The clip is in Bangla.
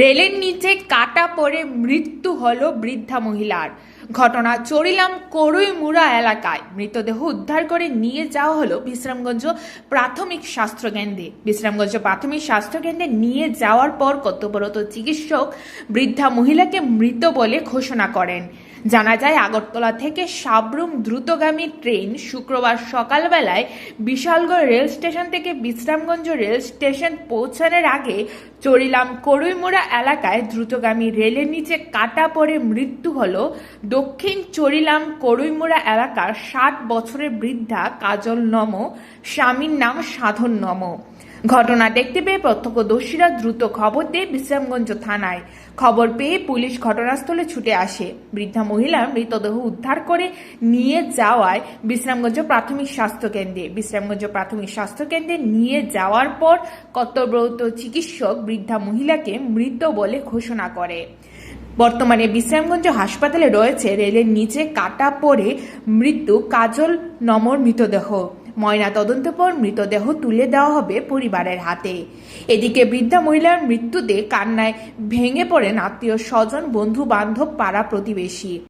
রেলের নিচে কাটা পড়ে মৃত্যু হলো বৃদ্ধা মহিলার। ঘটনা চড়িলাম করুইমুড়া এলাকায়। মৃতদেহ উদ্ধার করে নিয়ে যাওয়া হলো বিশ্রামগঞ্জ প্রাথমিক স্বাস্থ্য কেন্দ্রে। বিশ্রামগঞ্জ প্রাথমিক স্বাস্থ্য কেন্দ্রে নিয়ে যাওয়ার পর কর্তব্যরত চিকিৎসক বৃদ্ধা মহিলাকে মৃত বলে ঘোষণা করেন। জানা যায়, আগরতলা থেকে সাবরুম দ্রুতগামী ট্রেন শুক্রবার সকালবেলায় বিশালগড় রেল স্টেশন থেকে বিশ্রামগঞ্জ রেল স্টেশন পৌঁছানোর আগে চড়িলাম করুইমোড়া এলাকায় দ্রুতগামী রেলের নিচে কাটা পড়ে মৃত্যু হল। দক্ষিণ চরিলাম করুইমোড়া এলাকার ষাট বছরের বৃদ্ধা কাজল নম, স্বামীর নাম সাধন নম। ঘটনা দেখতে পেয়ে প্রত্যক্ষদর্শীরা দ্রুত খবর দিয়ে বিশ্রামগঞ্জ থানায়। খবর পেয়ে পুলিশ ঘটনাস্থলে ছুটে আসে। বৃদ্ধা মহিলা মৃতদেহ উদ্ধার করে নিয়ে যাওয়ায় বিশ্রামগঞ্জ প্রাথমিক স্বাস্থ্য কেন্দ্রে। বিশ্রামগঞ্জ প্রাথমিক স্বাস্থ্য কেন্দ্রে নিয়ে যাওয়ার পর কর্তব্যরত চিকিৎসক বৃদ্ধা মহিলাকে মৃত বলে ঘোষণা করে। বর্তমানে বিশ্রামগঞ্জ হাসপাতালে রয়েছে রেলের নিচে কাটা পড়ে মৃত্যু, কাজল নমর মৃতদেহ। ময়না তদন্ত পর মৃতদেহ তুলে দেওয়া হবে পরিবারের হাতে। এদিকে বৃদ্ধা মহিলার মৃত্যুতে কান্নায় ভেঙে পড়েন আত্মীয় স্বজন বন্ধু বান্ধব পাড়া প্রতিবেশী।